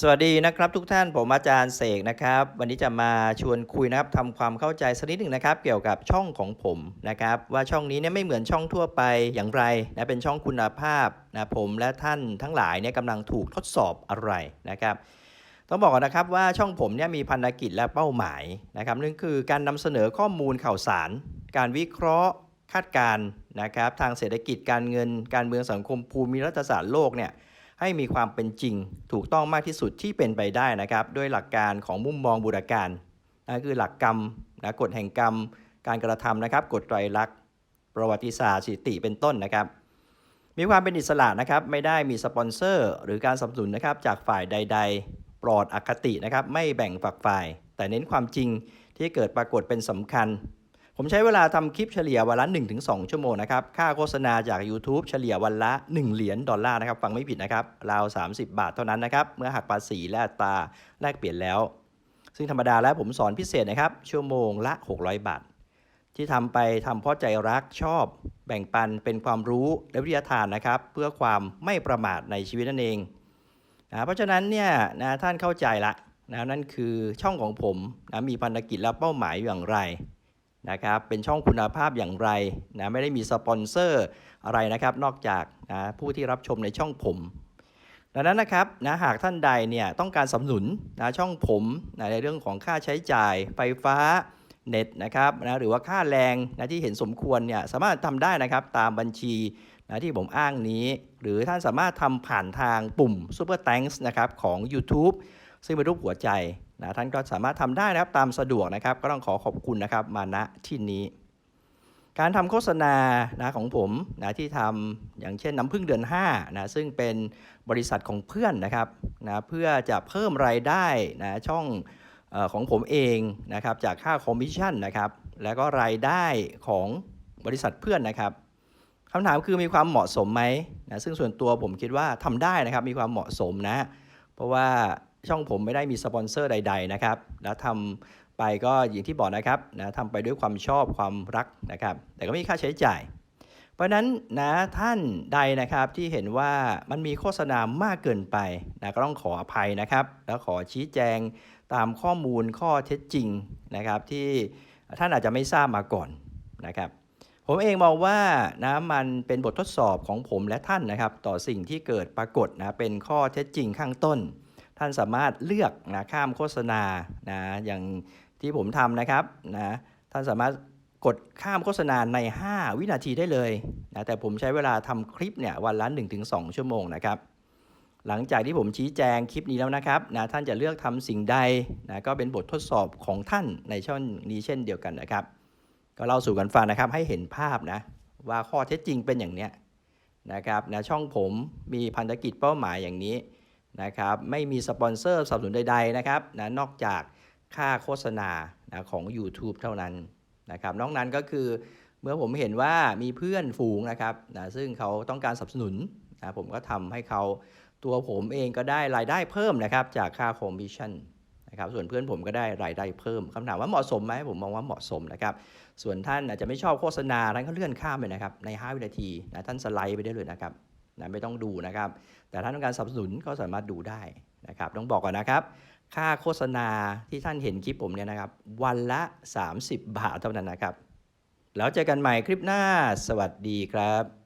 สวัสดีนะครับทุกท่านผมอาจารย์เสกนะครับ วันนี้จะมาชวนคุยนะครับทำความเข้าใจสักนิดหนึ่งนะครับ เกี่ยวกับช่องของผมนะครับ ว่าช่องนี้เนี่ยไม่เหมือนช่องทั่วไปอย่างไรนะเป็นช่องคุณภาพนะผมและท่านทั้งหลายเนี่ยกำลังถูกทดสอบอะไรนะครับ ต้องบอกนะครับว่าช่องผมเนี่ยมีพันธกิจและเป้าหมายนะครับนั่นคือการนำเสนอข้อมูลข่าวสาร การวิเคราะห์คาดการณ์นะครับ ทางเศรษฐกิจการเงินการเมืองสังคมภูมิรัฐศาสตร์โลกเนี่ย ให้มีความเป็นจริง ถูกต้องมากที่สุดที่เป็นไปได้นะครับด้วยหลักการของมุมมองบูรการนะคือหลักกรรมนะกฎแห่งกรรม การกระทำนะครับกฎไตรลักษณ์ประวัติศาสตร์สิติเป็นต้นนะครับ มีความเป็นอิสระนะครับไม่ได้มีสปอนเซอร์ หรือการสนับสนุนนะครับจากฝ่ายใด ๆ ปลอดอคตินะครับไม่แบ่งฝักฝ่าย แต่เน้นความจริงที่เกิดปรากฏเป็นสำคัญ ผมใช้เวลาทำคลิปเฉลี่ยวันละ 1-2 ชั่วโมงนะครับ ค่าโฆษณาจาก YouTube เฉลี่ยวันละ 1 เหรียญดอลลาร์นะครับ ฟังไม่ผิดนะครับ ราว 30 บาทเท่านั้นนะครับ เมื่อหักภาษีและอัตราแลกเปลี่ยนแล้ว ซึ่งธรรมดาแล้วผมสอนพิเศษนะครับ ชั่วโมงละ 600 บาท ที่ทำไปทำเพราะใจรักชอบ แบ่งปันเป็นความรู้และวิทยาทานนะครับ เพื่อความไม่ประมาทในชีวิตนั่นเองนะเพราะฉะนั้นเนี่ยนะท่านเข้าใจละนะนั่นคือช่องของผมนะมีพันธกิจและเป้าหมายอย่างไร นะครับเป็นช่องคุณภาพอย่างไรนะไม่ได้มีสปอนเซอร์อะไรนะครับนอกจากนะผู้ที่รับชมในช่องผมดังนั้นนะครับนะหากท่านใดเนี่ยต้องการสนับสนุนนะช่องผมนะในเรื่องของค่าใช้จ่ายไฟฟ้าเน็ตนะครับนะหรือว่าค่าแรงนะที่เห็นสมควรเนี่ยสามารถทำได้นะครับตามบัญชีนะที่ผมอ้างนี้ หรือท่านสามารถทำผ่านทางปุ่ม Super Thanks นะครับของ YouTube ซึ่งเป็นรูปหัวใจ นะท่านก็สามารถทำได้นะครับตามสะดวกนะครับ ก็ต้องขอขอบคุณนะครับมาณที่นี้ การทำโฆษณานะของผมนะที่ทำอย่างเช่นน้ำพึ่งเดือน5นะซึ่งเป็นบริษัทของเพื่อนนะครับนะเพื่อจะเพิ่มรายได้นะช่องอของผมเองนะครับจากค่าคอมมิชชั่นนะครับแล้วก็รายได้ของบริษัทเพื่อนนะครับคำถามคือมีความเหมาะสมไหมนะซึ่งส่วนตัวผมคิดว่าทำได้นะครับมีความเหมาะสมนะ เพราะว่า ช่องผมไม่ได้มีสปอนเซอร์ใด ๆ นะครับ แล้วทำไปก็อย่างที่บอกนะครับนะทำไปด้วยความชอบความรักนะครับ แต่ก็มีค่าใช้จ่าย เพราะฉะนั้นนะท่านใดนะครับที่เห็นว่ามันมีโฆษณามากเกินไปนะก็ต้องขออภัยนะครับ แล้วขอชี้แจงตามข้อมูลข้อเท็จจริงนะครับ ที่ท่านอาจจะไม่ทราบมาก่อนนะครับผมเองมองว่านะมันเป็นบททดสอบของผมและท่านนะครับ ต่อสิ่งที่เกิดปรากฏนะเป็นข้อเท็จจริงข้างต้น ท่านสามารถเลือกนะข้ามโฆษณานะอย่างที่ผมทำนะครับนะท่านสามารถกดข้ามโฆษณาใน 5 วินาทีได้เลยนะแต่ผมใช้เวลาทำคลิปเนี่ยวันละ 1-2 ชั่วโมงนะครับหลังจากที่ผมชี้แจงคลิปนี้แล้วนะครับนะท่านจะเลือกทำสิ่งใดนะก็เป็นบททดสอบของท่านในช่องนี้เช่นเดียวกันนะครับ ก็เล่าสู่กันฟังนะครับให้เห็นภาพนะว่าข้อเท็จจริงเป็นอย่างเนี้ยนะครับนะช่องผมมีพันธกิจเป้าหมายอย่างนี้ นะครับไม่มีสปอนเซอร์สนับสนุนใดๆนะครับนะนอกจากค่าโฆษณานะของ YouTube เท่านั้นนะครับนอกนั้นก็คือเมื่อผมเห็นว่ามีเพื่อนฝูงนะครับนะซึ่งเขาต้องการสนับสนุนนะผมก็ทำให้เขาตัวผมเองก็ได้รายได้เพิ่มนะครับจากค่าคอมมิชชั่นนะครับส่วนเพื่อนผมก็ได้รายได้เพิ่มคำถามว่าเหมาะสมไหมผมมองว่าเหมาะสมนะครับส่วนท่านอาจจะไม่ชอบโฆษณาท่านก็เลื่อนข้ามไปนะครับใน 5 วินาทีนะท่านสไลด์ไปได้เลยนะครับ นะไม่ต้องดูนะครับ แต่ถ้าต้องการสนับสนุนก็สามารถดูได้นะครับ ต้องบอกก่อนนะครับ ค่าโฆษณาที่ท่านเห็นคลิปผมเนี่ยนะครับ วันละ 30 บาทเท่านั้นนะครับ แล้วเจอกันใหม่คลิปหน้า สวัสดีครับ